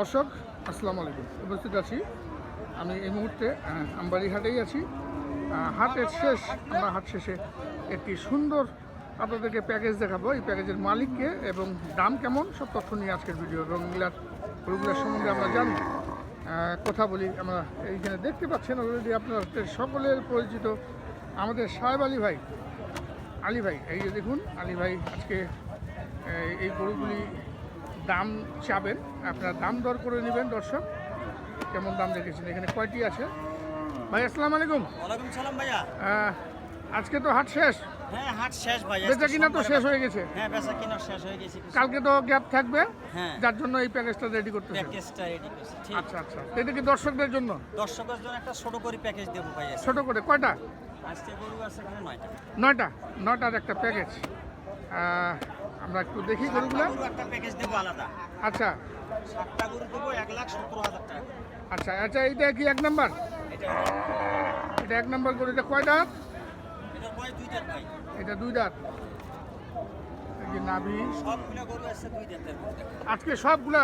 দর্শক আসসালামু আলাইকুম। উপস্থিত আছি। আমি এই মুহূর্তে আহ, আমবাড়ি হাটেই আছি হাটের শেষ আমরা হাট শেষে একটি সুন্দর আপনাদেরকে প্যাকেজ দেখাবো। এই প্যাকেজের মালিককে এবং দাম কেমন সব তথ্য নিয়ে আজকের ভিডিও এবং মিলার গরুগুলোর সম্বন্ধে আমরা জানি কথা বলি আমরা এইখানে দেখতে পাচ্ছেন অলরেডি আপনাদের সকলের পরিচিত আমাদের সাহেব আলী ভাই। আলী ভাই এই যে দেখুন আলী ভাই আজকে এই গরুগুলি দাম চাবেন আপনারা দাম দর করে নেবেন দর্শক। কেমন দাম দেখেছেন এখানে কয়টি আছে? ভাই আসসালাম আলাইকুম। ওয়ালাইকুম সালাম ভাইয়া। আজকে তো হাট শেষ। হ্যাঁ হাট শেষ ভাই বেচা কিনা তো শেষ হয়ে গেছে। হ্যাঁ বেচা কিনা শেষ হয়ে গেছে কালকে তো গ্যাপ থাকবে। হ্যাঁ। যার জন্য এই প্যাকেজটা রেডি করতেছে। প্যাকেজটা রেডি করছি ঠিক। আচ্ছা আচ্ছা। এটা কি দর্শকদের জন্য? দর্শকের জন্য একটা ছোট করে প্যাকেজ দেবো ভাই ছোট করে কয়টা? আজকে গরু আছে এখানে নয়টা। নয়টা? নয়টার একটা প্যাকেজ আমরা একটু দেখি গরুগুলো। একটা প্যাকেজ দেবো আলাদা। আচ্ছা। সাতটা গরু দেবো এক লাখ সতেরো হাজার টাকা। আচ্ছা আচ্ছা এইটা কি এক নাম্বার? এটা এটা এক নাম্বার গরু এটা বয়স দাঁত এটা দুই দাঁত। নাভি। আজকে সবগুলা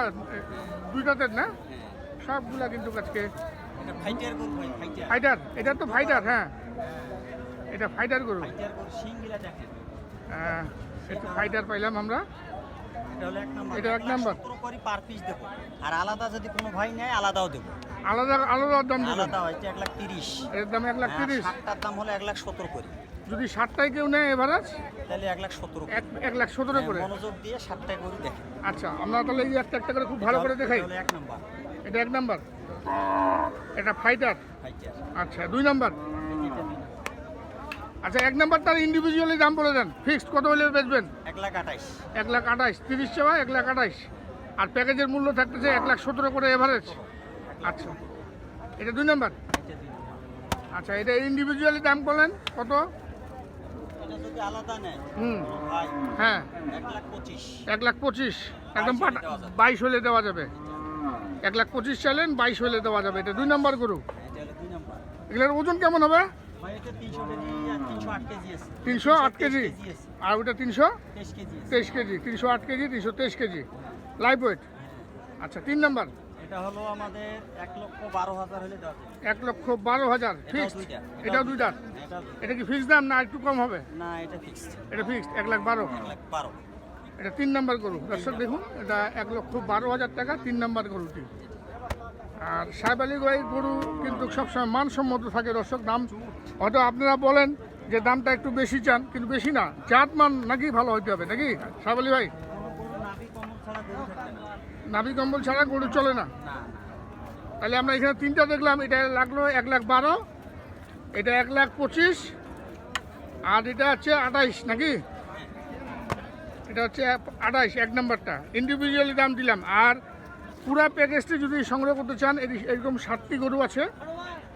দুই দাঁতের না? হ্যাঁ সবগুলা কিন্তু আজকে। ফাইটার এটা তো ফাইটার হ্যাঁ। এটা ফাইটার গরু। ফাইটার একটু ফাইটার পাইলাম আমরা। এটা এক নাম্বার। পার পিস দেবো। আর আলাদা যদি কোনো ভাই নেয় আলাদাও দেবো। আলাদা আলাদা দাম আলাদা হয় এটা এক লাখ তিরিশ। এর দাম এক লাখ তিরিশ? সাতটার দাম হলো এক লাখ সতেরো করে। যদি ষাটটায় কেউ নেয় এভারেজ? তাহলে এক লাখ সতেরো এক লাখ সতেরো করে? মনোযোগ দিয়ে সাতটায় গরু দেখেন। আচ্ছা আমরা তাহলে এই একটা একটা করে খুব ভালো করে দেখাই। এক নাম্বার। এটা এক নাম্বার? এটা ফাইটার আচ্ছা দুই নাম্বার। আচ্ছা এক নাম্বার তার ইন্ডিভিজুয়ালি দাম বলে দেন। ফিক্সড কত হলে বেচবেন? এক লাখ আঠাইশ। এক লাখ আঠাইশ তিরিশ সেবা এক লাখ আঠাইশ। আর প্যাকেজের মূল্য থাকতেছে এক লাখ সতেরো করে এভারেজ আচ্ছা এটা দুই নাম্বার। আচ্ছা এটা ইন্ডিভিজুয়ালি দাম বলেন কত? আলাদা হুম। হ্যাঁ। এক লাখ পঁচিশ। একদম বাইশ হলে দেওয়া যাবে। এক লাখ পঁচিশ চাইলেন বাইশ হলে দেওয়া যাবে। এটা দুই নাম্বার গরু। এগুলোর ওজন কেমন হবে? তিনশো আট কেজি আর ওটা তিনশো? তেইশ কেজি তিনশো আট কেজি তিনশো তেইশ কেজি। লাইভ ওয়েট আচ্ছা তিন নাম্বার। এটা হলো আমাদের এক লক্ষ বারো হাজার হলে এক লক্ষ বারো হাজার এটাও ফিক্সড এটাও দুইটা। এটা এটা কি ফিক্সড দাম না একটু কম হবে? না এটা ফিক্সড এটা ফিক্সড এক লাখ বারো। বারো। এটা তিন নাম্বার গরু। দর্শক দেখুন এটা এক লক্ষ বারো হাজার টাকা তিন নাম্বার গরুটি। আর সাহেব আলী গাই গরু কিন্তু সবসময় মানসম্মত থাকে দর্শক, দাম হয়তো আপনারা বলেন যে দামটা একটু বেশি চান, কিন্তু বেশি না, জাত মান নাকি ভালো হইতে হবে, নাকি? সাহেব আলী ভাই? নাভি কম্বল ছাড়া গরু চলে না? তাহলে আমরা এখানে তিনটা দেখলাম, এটা লাগল এক লাখ বারো, এটা এক লাখ পঁচিশ, আর এটা হচ্ছে আঠাইশ, নাকি? এটা হচ্ছে আঠাইশ, এক নম্বরটা। ইন্ডিভিজুয়ালি দাম দিলাম, আর পুরো প্যাকেজটা যদি সংগ্রহ করতে চান এরকম সাতটি গরু আছে।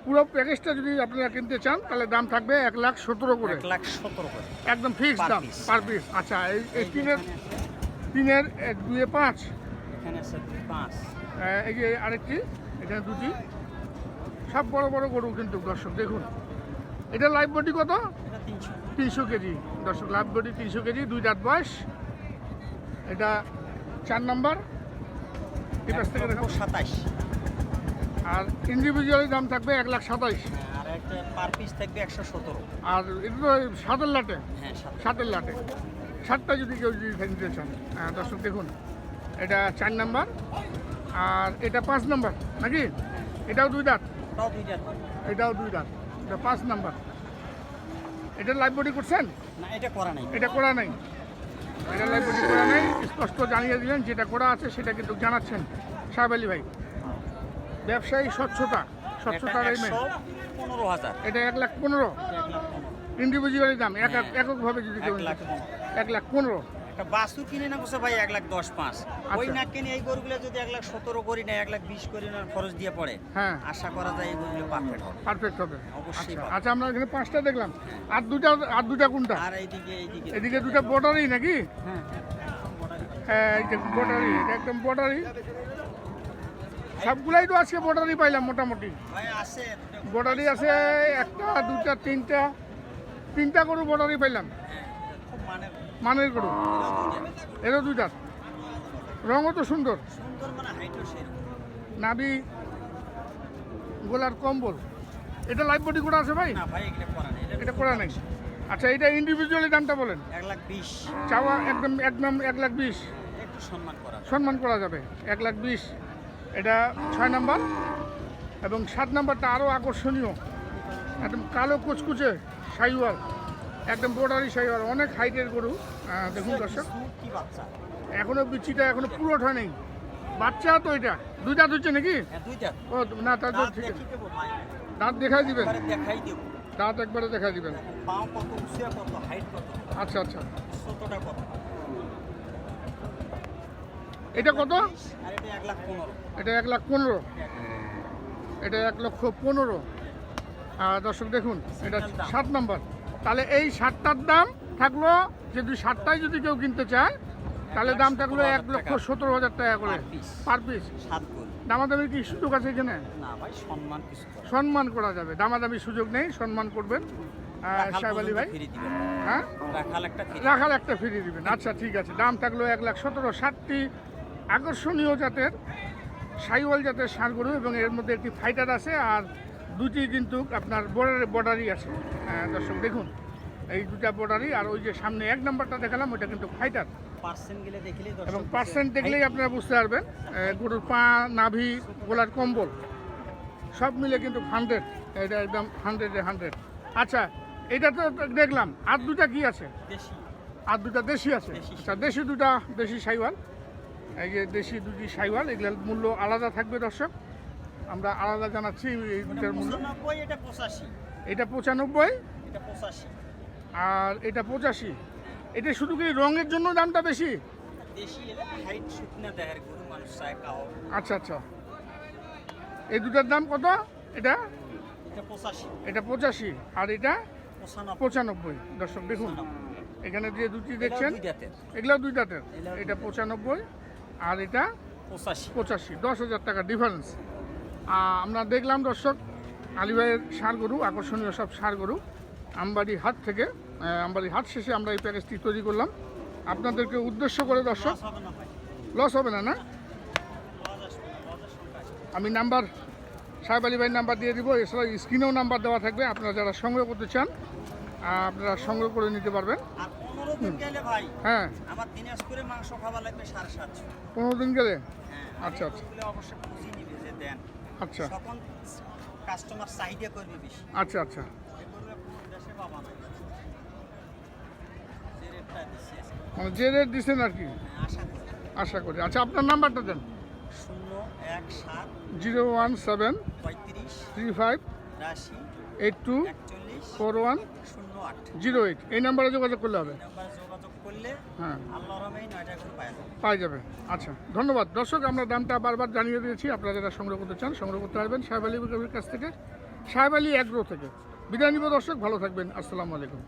পুরো প্যাকেজটা যদি আপনারা কিনতে চান তাহলে দাম থাকবে এক লাখ সতেরো করে। এক লাখ সতেরো করে। একদম ফিক্সড দাম। পার পিস আচ্ছা এই তিনের তিনের এক দুয়ে পাঁচ। এই যে আরেকটি এখানে দুটি। সব বড় বড় গরু কিন্তু দর্শক দেখুন। এটা লাইভ বডি কত? তিনশো। তিনশো কেজি। দর্শক লাইভ বডি তিনশো কেজি দুই দাঁত বয়স। এটা চার নাম্বার। সাতাইশ। আর ইন্ডিভিজুয়ালি দাম থাকবে এক লাখ সাতাইশ। আর একটা পার পিস থাকবে একশো সতেরো। আর এটা তো সাতের লাটে? হ্যাঁ সাতের লাটে। সাতটা যদি কেউ যদি নিতে চান হ্যাঁ, দর্শক দেখুন এটা চার নাম্বার আর এটা পাঁচ নাম্বার নাকি? এটাও দুই দাঁত? এটাও দুই দাঁত। এটা পাঁচ নাম্বার। এটা লাইভ বডি করছেন? না এটা করা নাই। এটা করা নাই। এটা লাইভ বডি করা নাই স্পষ্ট জানিয়ে দিলেন যেটা করা আছে সেটা কিন্তু জানাচ্ছেন। সাহেব আলী ভাই ব্যবসায়ী স্বচ্ছতা স্বচ্ছতার এই পনেরো হাজার। এটা এক লাখ পনেরো। ইন্ডিভিজুয়ালি দাম এক হ্যাঁ। এককভাবে যদি কেউ এক লাখ পনেরো। একটা বাসু কিনে না বসে ভাই এক লাখ দশ পাঁচ। ওই আচ্ছা। না কিনে এই গরুগুলো যদি এক লাখ সতেরো করি না এক লাখ বিশ করি না খরচ দিয়ে পড়ে। হ্যাঁ। আশা করা যায় এই গরুগুলো পারফেক্ট হবে। পারফেক্ট হবে। অবশ্যই আচ্ছা আচ্ছা আমরা এখানে পাঁচটা দেখলাম। আর দুটা আর দুটা কোনটা? আর এইদিকে এইদিকে এদিকে দুটা। বর্ডারই নাকি? হ্যাঁ। হ্যাঁ এই যে একদম বর্ডারই সবগুলাই তো আজকে বর্ডারই পাইলাম মোটামুটি। ভাই আছে বর্ডারই আছে একটা দুটা তিনটা। তিনটা গরু বর্ডারই পাইলাম। হ্যাঁ, মানে মানের গরু। এরও দুইটা। রঙও তো সুন্দর। নাভি গোলার কম্বল। এটা লাইফ বডি করা আছে ভাই? এটা করা নাই। আচ্ছা এটা ইন্ডিভিজুয়ালি দামটা বলেন। এক লাখ বিশ। চাওয়া একদম একদম এক লাখ বিশ। সম্মান করা সম্মান করা যাবে। এক লাখ বিশ। এটা ছয় নাম্বার। এবং সাত নাম্বারটা আরও আকর্ষণীয়। একদম কালো কুচকুচে সাইওয়াল। একদম বোর্ডারি সাইওয়াল। অনেক হাইটের গরু। দেখুন দর্শক। কি বাচ্চা? এখনও বিচিটা এখনও পুরোটা নেই। বাচ্চা তো এটা। দুইটা হচ্ছে নাকি? হ্যাঁ ও না তার তো ঠিক আছে। দাঁত দেখাই দিবেন। দাঁত একবারে দেখাই দিবেন। আচ্ছা আচ্ছা। এটা কত? এটা এক লাখ পনেরো। এটা এক লক্ষ পনেরো। আর দর্শক দেখুন এটা সাত নম্বর। তাহলে এই সাতটার দাম থাকল যদি সাতটাই যদি কেউ কিনতে চায় তাহলে দাম থাকল এক লক্ষ সতেরো হাজার টাকা করে। Per piece. দামাদামির কি সুযোগ আছে এখানে? সম্মান করে যাবে। দামাদামি সুযোগ নেই সম্মান করবেন। সাহেব আলী ভাই? হ্যাঁ? রাখাল একটা ফিরে ফিরিয়ে দিবেন। আচ্ছা ঠিক আছে। দাম থাকল এক লাখ সতেরো ষাটটি আকর্ষণীয় জাতের সাইওয়াল জাতের ষাঁড় গরু এবং এর মধ্যে একটি ফাইটার আছে আর দুটি কিন্তু আপনার বর্ডার বর্ডারই আছে। হ্যাঁ, দর্শক দেখুন এই দুটা বর্ডারই আর ওই যে সামনে এক নাম্বারটা দেখালাম ওইটা কিন্তু ফাইটার এবং পার্সেন্ট দেখলেই আপনারা বুঝতে পারবেন গরুর পা নাভি গোলার কম্বল সব মিলে কিন্তু হান্ড্রেড এটা একদম হান্ড্রেডে হান্ড্রেড আচ্ছা এটা তো দেখলাম আর দুটা কি আছে? আর দুটা দেশি আছে। আচ্ছা দেশি দুটা দেশি সাইওয়াল। এই যে দেশি দুটি সাইওয়াল এগুলোর মূল্য আলাদা থাকবে দর্শক। আমরা আলাদা জানাচ্ছি এই দুটার মূল্য। এটা পঁচাশি। এটা পঁচানব্বই? এটা পঁচাশি। আর এটা পঁচাশি? এটা শুধু কি রঙের জন্য দামটা বেশি? আচ্ছা আচ্ছা। এই দুটার দাম কত? এটা? এটা পঁচাশি। আর এটা? পঁচানব্বই। দর্শক দেখুন। এখানে যে দুটি দেখছেন এগুলো দুই দাঁতের। এটা পঁচানব্বই। আর এটা পঁচাশি। পঁচাশি দশ হাজার টাকা ডিফারেন্স আমরা দেখলাম দর্শক আলিভাইয়ের সার গরু আকর্ষণীয় সব সার গরু। আমবাড়ি হাট থেকে আমবাড়ি হাট শেষে আমরা এই প্যাকেজটি তৈরি করলাম। আপনাদেরকে উদ্দেশ্য করে দর্শক লস হবে না না আমি নাম্বার সাহেব আলী ভাইয়ের নাম্বার দিয়ে দিব। এছাড়া স্ক্রিনেও নাম্বার দেওয়া থাকবে। আপনারা যারা সংগ্রহ করতে চান আপনারা সংগ্রহ করে নিতে পারবেন। দিন গেলে ভাই হ্যাঁ। আমার দিনাজপুরে মাংস খাওয়া লাগবে সাড়ে সাতশো। পনেরো দিন গেলে? হ্যাঁ আচ্ছা, আচ্ছা। অবশ্যই খুঁজি নিবে যে দেন। আচ্ছা। তখন কাস্টমার চাহিদা করবে বেশি। আচ্ছা আচ্ছা। দেশে পাবা না যে মানে যে রেট দিচ্ছেন আর কি? আশা করি। আশা করি। আচ্ছা আপনার নাম্বারটা দেন। শূন্য এক সাত জিরো ওয়ান সেভেন পঁয়ত্রিশ three five eight two four one শূন্য জিরো এইট এই নাম্বারে যোগাযোগ করলে হবে? যোগাযোগ করলে হ্যাঁ। পাওয়া যাবে। আচ্ছা ধন্যবাদ। দর্শক আমরা দামটা বারবার জানিয়ে দিয়েছি। আপনারা যারা সংগ্রহ করতে চান সংগ্রহ করতে পারবেন সাহেব আলী কাছ থেকে। সাহেব আলী অ্যাগ্রো থেকে। বিদায় নিব দর্শক ভালো থাকবেন। আসসালামু আলাইকুম।